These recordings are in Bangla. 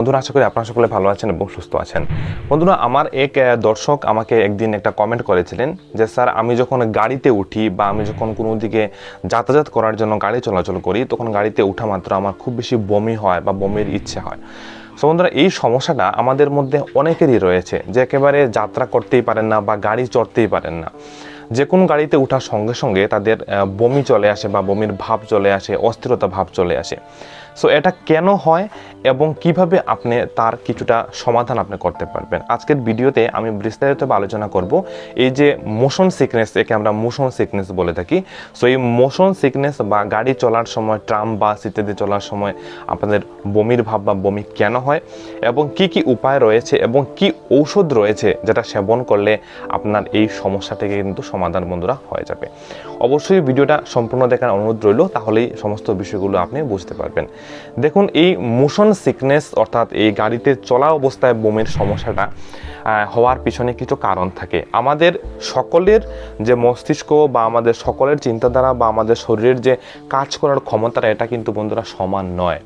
বন্ধুরা, আশা করি আপনারা সকলে ভালো আছেন এবং সুস্থ আছেন। বন্ধুরা, আমার এক দর্শক আমাকে একদিন একটা কমেন্ট করেছিলেন যে, স্যার, আমি যখন গাড়িতে উঠি বা আমি যখন কোনো দিকে যাতায়াত করার জন্য গাড়ি চলাচল করি, তখন গাড়িতে ওঠা মাত্র আমার খুব বেশি বমি হয় বা বমির ইচ্ছে হয়। সো বন্ধুরা, এই সমস্যাটা আমাদের মধ্যে অনেকেরই রয়েছে, যে একেবারে যাত্রা করতেই পারেন না বা গাড়ি চড়তেই পারেন না। যে কোনো গাড়িতে ওঠার সঙ্গে সঙ্গে তাদের বমি চলে আসে বা বমির ভাব চলে আসে, অস্থিরতা ভাব চলে আসে। সো এটা কেন হয় এবং কীভাবে আপনি তার কিছুটা সমাধান আপনি করতে পারবেন? আজকের ভিডিওতে আমি বিস্তারিতভাবে আলোচনা করব এই যে মোশন সিকনেস একে আমরা মোশন সিকনেস বলে থাকি। সো এই মোশন সিকনেস বা গাড়ি চলার সময় ট্রাম বাস ইত্যাদি চলার সময় আপনাদের বমির ভাব বা বমি কেন হয় এবং কি কি উপায় রয়েছে এবং কি ঔষধ রয়েছে যেটা সেবন করলে আপনার এই সমস্যা থেকে কিন্তু সমাধান বন্ধুরা হয়ে যাবে। অবশ্যই ভিডিওটা সম্পূর্ণ দেখার অনুরোধ রইল, তাহলেই সমস্ত বিষয়গুলো আপনি বুঝতে পারবেন। দেখুন, এই মোশন সিকনেস অর্থাৎ এই গাড়িতে চলা অবস্থায় বোমের সমস্যাটা হওয়ার পিছনে কিছু কারণ থাকে। আমাদের সকলের যে মস্তিষ্ক বা আমাদের সকলের চিন্তাধারা বা আমাদের শরীরের যে কাজ করার ক্ষমতাটা, এটা কিন্তু বন্ধুরা সমান নয়।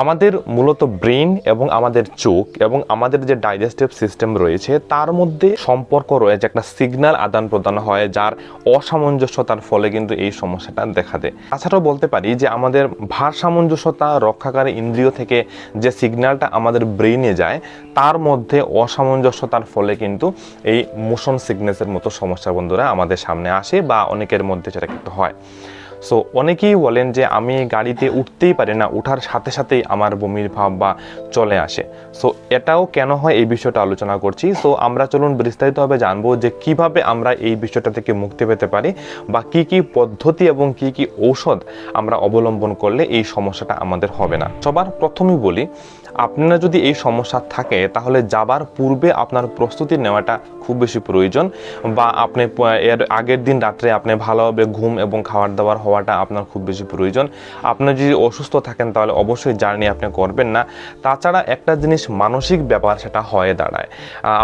আমাদের মূলত ব্রেন এবং আমাদের চোখ এবং আমাদের যে ডাইজেস্টিভ সিস্টেম রয়েছে, তার মধ্যে সম্পর্ক রয়েছে, একটা সিগন্যাল আদান প্রদান হয় যার অসামঞ্জস্যতার ফলে কিন্তু এই সমস্যাটা দেখা দেয়। তাছাড়াও বলতে পারি যে আমাদের ভারসামঞ্জস্যতা রক্ষাকারী ইন্দ্রিয় থেকে যে সিগন্যালটা আমাদের ব্রেইনে যায়, তার মধ্যে অসামঞ্জস্যতার ফলে কিন্তু এই মোশন সিকনেসের মতো সমস্যা বন্ধুরা আমাদের সামনে আসে বা অনেকের মধ্যে সেটা কিন্তু হয়। সো অনেকেই বলেন যে আমি গাড়িতে উঠতেই পারি না ওঠার সাথে সাথেই আমার বমির ভাব বা চলে আসে। সো এটাও কেন হয় এই বিষয়টা আলোচনা করছি। সো আমরা চলুন বিস্তারিতভাবে জানব যে কীভাবে আমরা এই বিষয়টা থেকে মুক্তি পেতে পারি বা কি কি পদ্ধতি এবং কি কি ঔষধ আমরা অবলম্বন করলে এই সমস্যাটা আমাদের হবে না। সবার প্রথমেই বলি আপনার যদি এই সমস্যা থাকে, তাহলে যাবার পূর্বে আপনার প্রস্তুতি নেওয়াটা খুব বেশি প্রয়োজন বা আপনি এর আগের দিন রাত্রে আপনি ভালোভাবে ঘুম এবং খাবার দাবার হওয়াটা আপনার খুব বেশি প্রয়োজন। আপনি যদি অসুস্থ থাকেন, তাহলে অবশ্যই জার্নি আপনি করবেন না। তাছাড়া একটা জিনিস মানসিক ব্যাপার, সেটা হয়ে দাঁড়ায়।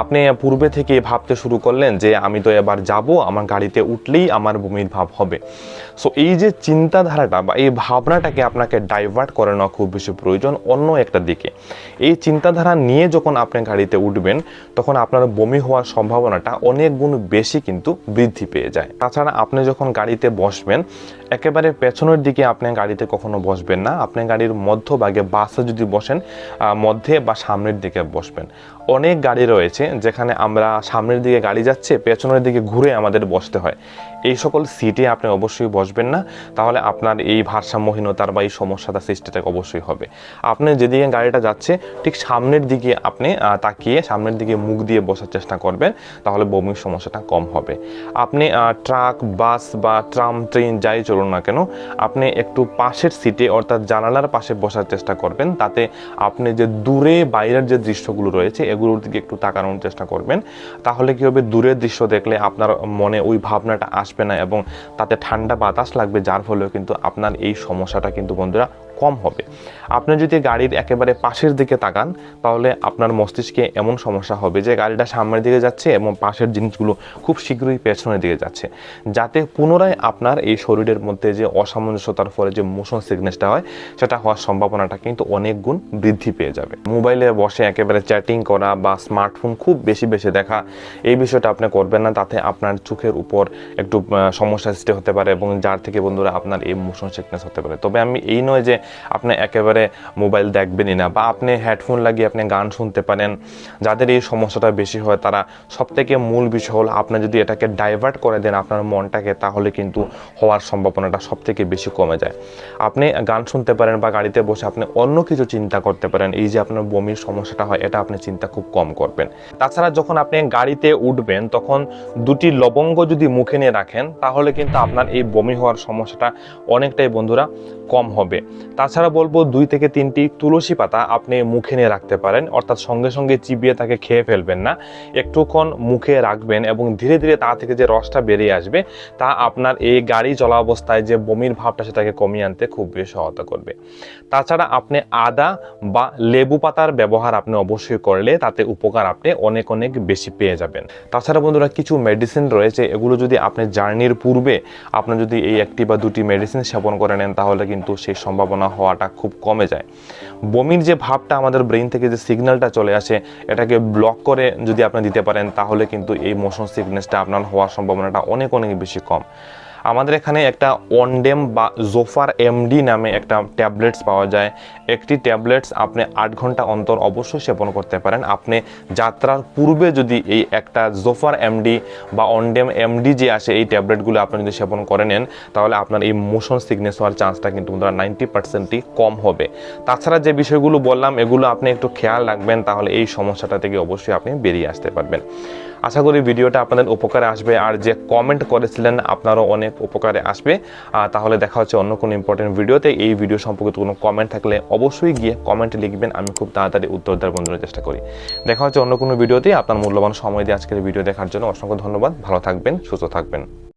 আপনি পূর্বে থেকে ভাবতে শুরু করলেন যে, আমি তো এবার যাব, আমার গাড়িতে উঠলেই আমার বমির ভাব হবে। সো এই যে চিন্তাধারাটা বা এই ভাবনাটাকে আপনাকে ডাইভার্ট করে নেওয়া খুব বেশি প্রয়োজন অন্য একটা দিকে। এই চিন্তাধারা নিয়ে যখন আপনি গাড়িতে উঠবেন, তখন আপনার বমি হওয়ার সম্ভাবনাটা অনেক গুণ বেশি কিন্তু বৃদ্ধি পেয়ে যায়। তাছাড়া আপনি যখন গাড়িতে বসবেন, একেবারে পেছনের দিকে আপনি গাড়িতে কখনো বসবেন না। আপনি গাড়ির মধ্যভাগে বাসে যদি বসেন মধ্যে বা সামনের দিকে বসবেন। অনেক গাড়ি রয়েছে যেখানে আমরা সামনের দিকে গাড়ি যাচ্ছে, পেছনের দিকে ঘুরে আমাদের বসতে হয়। এই সকল সিটে আপনি অবশ্যই বসবেন না। তাহলে আপনার এই ভারসাম্যহীনতার বা এই সমস্যাটা সৃষ্টিটা অবশ্যই হবে। আপনি যেদিকে গাড়িটা যাচ্ছে, ঠিক সামনের দিকে আপনি তাকিয়ে সামনের দিকে মুখ দিয়ে বসার চেষ্টা করবেন, তাহলে বমির সমস্যাটা কম হবে। আপনি ট্রাক, বাস বা ট্রাম, ট্রেন যাই চলুন না কেন, আপনি একটু পাশের সিটে অর্থাৎ জানালার পাশে বসার চেষ্টা করবেন। তাতে আপনি যে দূরে বাইরের যে দৃশ্যগুলো রয়েছে এগুলোর দিকে একটু তাকানোর চেষ্টা করবেন। তাহলে কি হবে? দূরের দৃশ্য দেখলে আপনার মনে ওই ভাবনাটা আসবে না এবং তাতে ঠান্ডা বাতাস লাগবে, যার ফলেও কিন্তু আপনার এই সমস্যাটা কিন্তু বন্ধুরা কম হবে। আপনি যদি গাড়ির একেবারে পাশের দিকে তাকান, তাহলে আপনার মস্তিষ্কে এমন সমস্যা হবে যে গাড়িটা সামনের দিকে যাচ্ছে এবং পাশের জিনিসগুলো খুব শীঘ্রই পেছনের দিকে যাচ্ছে। যাতে পুনরায় আপনার এই শরীরের মধ্যে যে অসামঞ্জস্যতার ফলে যে মোশন সিকনেসটা হয়, সেটা হওয়ার সম্ভাবনাটা কিন্তু অনেক গুণ বৃদ্ধি পেয়ে যাবে। মোবাইলে বসে একেবারে চ্যাটিং করা বা স্মার্টফোন খুব বেশি বেশি দেখা, এই বিষয়টা আপনি করবেন না। তাতে আপনার চোখের উপর একটু সমস্যা সৃষ্টি হতে পারে এবং যার থেকে বন্ধুরা আপনার এই মোশন সিকনেস হতে পারে। তবে আমি এই নয় যে আপনি একেবারে মোবাইল দেখবেনই না বা আপনি হেডফোন লাগিয়ে আপনি গান শুনতে পারেন। যাদের এই সমস্যাটা বেশি হয়, তারা সব থেকে মূল বিষয় হলো আপনি যদি এটাকে ডাইভার্ট করে দেন আপনার মনটাকে, তাহলে কিন্তু হওয়ার সম্ভাবনাটা সব থেকে বেশি কমে যায়। আপনি গান শুনতে পারেন বা গাড়িতে বসে আপনি অন্য কিছু চিন্তা করতে পারেন, এই যে আপনার বমির সমস্যাটা হয়, এটা আপনি চিন্তা খুব কম করবেন। তাছাড়া যখন আপনি গাড়িতে উঠবেন, তখন দুটি লবঙ্গ যদি মুখে নিয়ে রাখেন, তাহলে কিন্তু আপনার এই বমি হওয়ার সমস্যাটা অনেকটাই বন্ধুরা কম হবে। তাছাড়া বলব দুই থেকে তিনটি তুলসী পাতা আপনি মুখে নিয়ে রাখতে পারেন, অর্থাৎ সঙ্গে সঙ্গে চিবিয়ে তাকে খেয়ে ফেলবেন না। একটুক্ষণ মুখে রাখবেন এবং ধীরে ধীরে তা থেকে যে রসটা বেরিয়ে আসবে, তা আপনার এই গাড়ি চলা অবস্থায় যে বমির ভাবটা সেটাকে কমিয়ে আনতে খুব বেশি সহায়তা করবে। তাছাড়া আপনি আদা বা লেবু পাতার ব্যবহার আপনি অবশ্যই করলে তাতে উপকার আপনি অনেক অনেক বেশি পেয়ে যাবেন। তাছাড়া বন্ধুরা কিছু মেডিসিন রয়েছে, এগুলো যদি আপনি জার্নির পূর্বে আপনি যদি এই একটি বা দুটি মেডিসিন সেবন করে নেন, তাহলে কিন্তু সেই সম্ভাবনা হওয়াটা খুব কমে যায়। বমির যে ভাবটা আমাদের ব্রেন থেকে যে সিগন্যালটা চলে আসে, এটাকে ব্লক করে যদি আপনি দিতে পারেন, তাহলে কিন্তু এই মোশন সিকনেসটা আপনার হওয়ার সম্ভাবনাটা অনেক অনেক বেশি কম। আমাদের এখানে একটা অনডেম বা জোফার এমডি নামে একটা ট্যাবলেটস পাওয়া যায়। একটি ট্যাবলেটস আপনি আট ঘণ্টা অন্তর অবশ্যই সেবন করতে পারেন। আপনি যাত্রার পূর্বে যদি এই একটা জোফার এমডি বা অনডেম এমডি যে আসে, এই ট্যাবলেটগুলো আপনি যদি সেবন করে নেন, তাহলে আপনার এই মোশন সিকনেস হওয়ার চান্সটা কিন্তু বন্ধুরা নাইনটি পার্সেন্টই কম হবে। তাছাড়া যে বিষয়গুলো বললাম, এগুলো আপনি একটু খেয়াল রাখবেন, তাহলে এই সমস্যাটা থেকে অবশ্যই আপনি বেরিয়ে আসতে পারবেন। আশা করি ভিডিওটা আপনাদের উপকারে আসবে। আর যে কমেন্ট করেছিলেন, আপনারও অনেক উপকারে আসবে। তাহলে দেখা হচ্ছে অন্য কোনো ইম্পর্টেন্ট ভিডিওতে। এই ভিডিও সম্পর্কিত কোনো কমেন্ট থাকলে অবশ্যই গিয়ে কমেন্ট লিখবেন, আমি খুব তাড়াতাড়ি উত্তর দেওয়ার বন্ধুর চেষ্টা করি। দেখা হচ্ছে অন্য কোনো ভিডিওতে। আপনার মূল্যবান সময় দিয়ে আজকের ভিডিও দেখার জন্য অসংখ্য ধন্যবাদ। ভালো থাকবেন, সুস্থ থাকবেন।